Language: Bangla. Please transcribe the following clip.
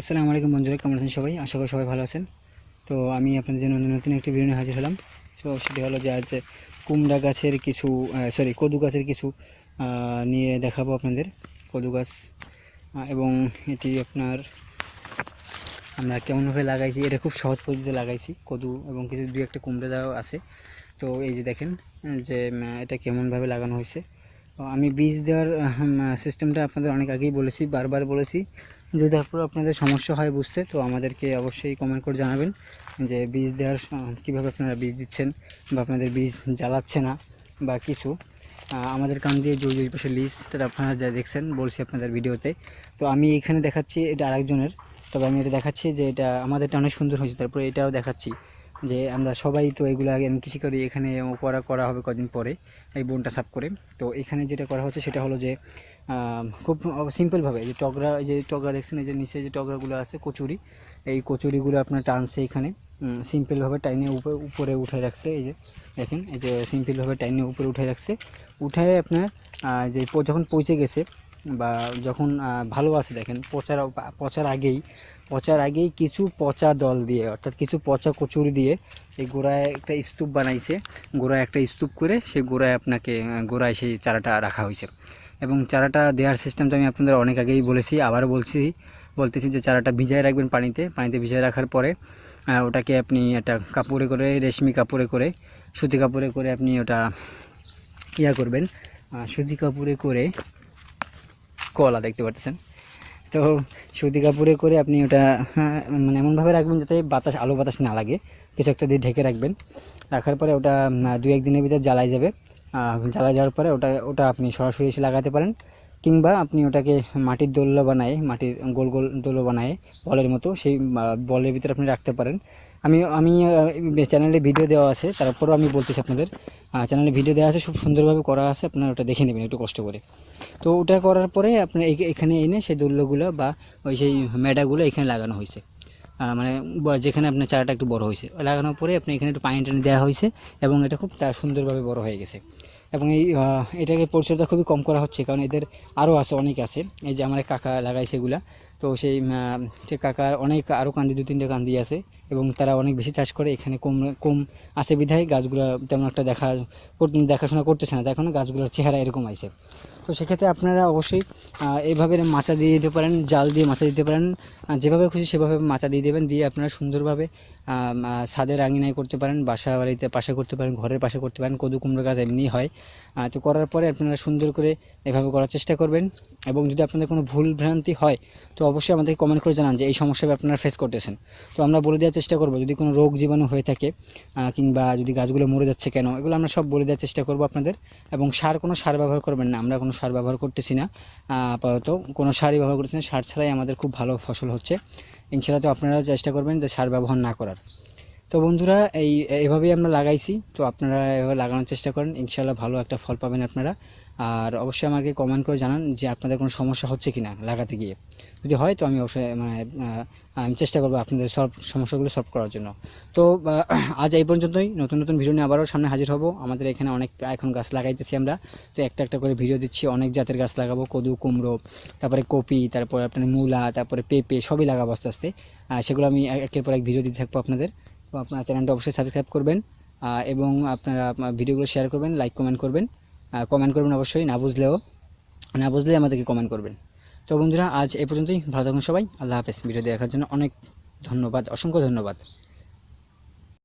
আসসালামু আলাইকুম বন্ধুরা, কেমন আছেন সবাই? আশা করি সবাই ভালো আছেন। তো আমি আপনাদের জন্য নতুন একটি ভিডিও হাজির হলাম। তো সেটি হলো যে আজ কুমড়া গাছের কিছু সরি কদু গাছের কিছু নিয়ে দেখাবো আপনাদের। কদু গাছ এবং এটি আপনার আমরা কেমনভাবে লাগাইছি, এটা খুব সহজ পদ্ধতিতে লাগাইছি, কদু এবং কিছু দুই একটা কুমড়া দেওয়া আছে। তো এই যে দেখেন, যে এটা কেমনভাবে লাগানো হয়েছে। আমি বীজ দেওয়ার সিস্টেমটা আপনাদের অনেক আগেই বলেছি, বারবার বলেছি। যদি তারপর আপনাদের সমস্যা হয় বুঝতে, তো আমাদেরকে অবশ্যই কমেন্ট করে জানাবেন যে বীজ দেওয়ার কীভাবে আপনারা বীজ দিচ্ছেন বা আপনাদের বীজ জ্বালাচ্ছে না বা কিছু। আমাদের কান দিয়ে জয় জয় পাশে লিজ সেটা আপনারা যা দেখছেন বলছি আপনাদের ভিডিওতে। তো আমি এখানে দেখাচ্ছি এটা আরেকজনের, তবে আমি এটা দেখাচ্ছি যে এটা আমাদেরটা অনেক সুন্দর হয়েছে, তারপরে এটাও দেখাচ্ছি। যে আমরা সবাই তো এগুলো আগে কৃষি করি এখানে করা করা হবে কদিন পরে, এই বনটা সাফ করে। তো এখানে যেটা করা হচ্ছে সেটা হলো যে খুব সিম্পলভাবে যে টগরা যে টগরা দেখছেন, এই যে নিচে যে টগরাগুলো আছে, কচুরি, এই কচুরিগুলো আপনার টানছে এখানে। সিম্পলভাবে টাইনে উপরে উপরে উঠে রাখছে, এই যে দেখেন, এই যে সিম্পলভাবে টাইনে উপরে উঠে রাখছে। উঠায় আপনার যে যখন পৌঁছে গেছে বা যখন আহ, ভালো আছে দেখেন পচার পচার আগেই পচার আগেই কিছু পচা দল দিয়ে অর্থাৎ কিছু পচা কচুরি দিয়ে এই গোড়ায় একটা স্তূপ বানাইছে। গোড়ায় একটা স্তূপ করে সেই গোড়ায় আপনাকে গোড়ায় সেই চারাটা রাখা হয়েছে। এবং চারাটা দেওয়ার সিস্টেমটা আমি আপনাদের অনেক আগেই বলেছি আবার বলছি বলতেছি যে চারাটা ভিজায় রাখবেন পানিতে। পানিতে ভিজায় রাখার পরে ওটাকে আপনি একটা কাপড়ে করে রেশমি কাপড়ে করে সুতি কাপড়ে করে আপনি ওটা ইয়া করবেন। সুতি কাপড়ে করে কলা দেখতে পাচ্ছেন। তো সুতি কাপড়ে করে আপনি ওটা হ্যাঁ, মানে এমনভাবে রাখবেন যাতে বাতাস আলো বাতাস না লাগে। কিছু একটা দিয়ে ঢেকে রাখবেন। রাখার পরে ওটা দু একদিনের ভিতরে জ্বালাই যাবে। জ্বালাই যাওয়ার পরে ওটা ওটা আপনি সরাসরি এসে লাগাতে পারেন। কিংবা আপনি ওটাকে মাটির দোল্লা বানায়, মাটির গোল গোল দোলো বানায়, বলের মতো সেই বলের ভিতরে আপনি রাখতে পারেন। আমি আমি চ্যানেলে ভিডিও দেওয়া আছে তারপরেও আমি বলতেছি আপনাদের। চ্যানেলে ভিডিও দেওয়া আছে, খুব সুন্দরভাবে করা আছে, আপনারা ওটা দেখে নেবেন, একটু কষ্ট করে। তো ওটা করার পরে আপনার এখানে এনে সেই দোল্যগুলো বা ওই সেই মেডাগুলো এখানে লাগানো হয়েছে। মানে যেখানে আপনার চারাটা একটু বড় হয়েছে। লাগানোর পরে আপনি এখানে একটু পানি টানি দেওয়া হয়েছে এবং এটা খুব তা সুন্দরভাবে বড় হয়ে গেছে। এবং এই এটাকে পরিচর্যা খুবই কম করা হচ্ছে, কারণ এদের আরও আছে, অনেক আছে। এই যে আমার কাকা লাগাইছে এগুলা, তো সেই কাকার অনেক আরও কান্দি, দু তিনটে কান্দি আছে এবং তারা অনেক বেশি চাষ করে। এখানে কম কম আছে বিধায় গাছগুলো তেমন একটা দেখা, দেখাশোনা করতেছে না এখন গাছগুলোর চেহারা এরকম আছে তো সেক্ষেত্রে আপনারা অবশ্যই এইভাবে মাচা দিয়ে দিতে পারেন, জাল দিয়ে মাচা দিতে পারেন যেভাবে খুশি সেভাবে মাচা দিয়ে দেবেন, দিয়ে আপনারা সুন্দরভাবে ছাদের আঙিনায় করতে পারেন, বাসা বাড়িতে পাশে করতে পারেন, ঘরের পাশে করতে পারেন, কদু কুমড়ো গাছ এমনি হয়। তো করার পরে আপনারা সুন্দর করে এভাবে করার চেষ্টা করবেন। এবং যদি আপনাদের কোনো ভুল ভ্রান্তি হয়, তো অবশ্যই আমাদেরকে কমেন্ট করে জানান যে এই সমস্যাটা আপনারা ফেস করতেছেন। তো আমরা বলে দেওয়ার চেষ্টা করব, যদি কোনো রোগ জীবাণু হয়ে থাকে কিংবা যদি গাছগুলো মরে যাচ্ছে কেন, এগুলো আমরা সব বলে দেওয়ার চেষ্টা করব আপনাদের। এবং সার কোনো সার ব্যবহার করবেন না, আমরা কোনো সার ব্যবহার করতেছি না। আপাতত কোনো সারই ব্যবহার করতেছি না। সার ছাড়াই আমাদের খুব ভালো ফসল হচ্ছে। ইনশাল্লাহ তো আপনারা চেষ্টা করবেন যে সার ব্যবহার না করার। তো বন্ধুরা, এই, এভাবেই আমরা লাগাইছি। তো আপনারা এভাবে লাগানোর চেষ্টা করেন। ইনশাল্লাহ ভালো একটা ফল পাবেন আপনারা। আর অবশ্যই আমাকে কমেন্ট করে জানান যে আপনাদের কোনো সমস্যা হচ্ছে কি না লাগাতে গিয়ে। যদি হয় তো আমি অবশ্যই মানে আমি চেষ্টা করব আপনাদের সলভ সমস্যাগুলো সলভ করার জন্য। তো আজ এই পর্যন্তই। নতুন নতুন ভিডিও নিয়ে আবারও সামনে হাজির হব। আমাদের এখানে অনেক এখন গাছ লাগাইতেছি আমরা। তো একটা একটা করে ভিডিও দিচ্ছি। অনেক জাতের গাছ লাগাবো। কদু, কুমড়ো, তারপরে কপি, তারপরে আপনার মূলা, তারপরে পেঁপে, সবই লাগাবো আস্তে আস্তে। সেগুলো আমি একের পর এক ভিডিও দিতে থাকব আপনাদের। তো আপনার চ্যানেলটা অবশ্যই সাবস্ক্রাইব করবেন। এবং আপনারা ভিডিওগুলো শেয়ার করবেন লাইক কমেন্ট করবেন। কমেন্ট করবেন অবশ্যই, না বুঝলেও, না বুঝলে আমাদেরকে কমেন্ট করবেন। তো বন্ধুরা, আজ এ পর্যন্তই, ভালো থাকুন সবাই, আল্লাহ হাফেজ। ভিডিও দেখার জন্য অনেক ধন্যবাদ, অসংখ্য ধন্যবাদ।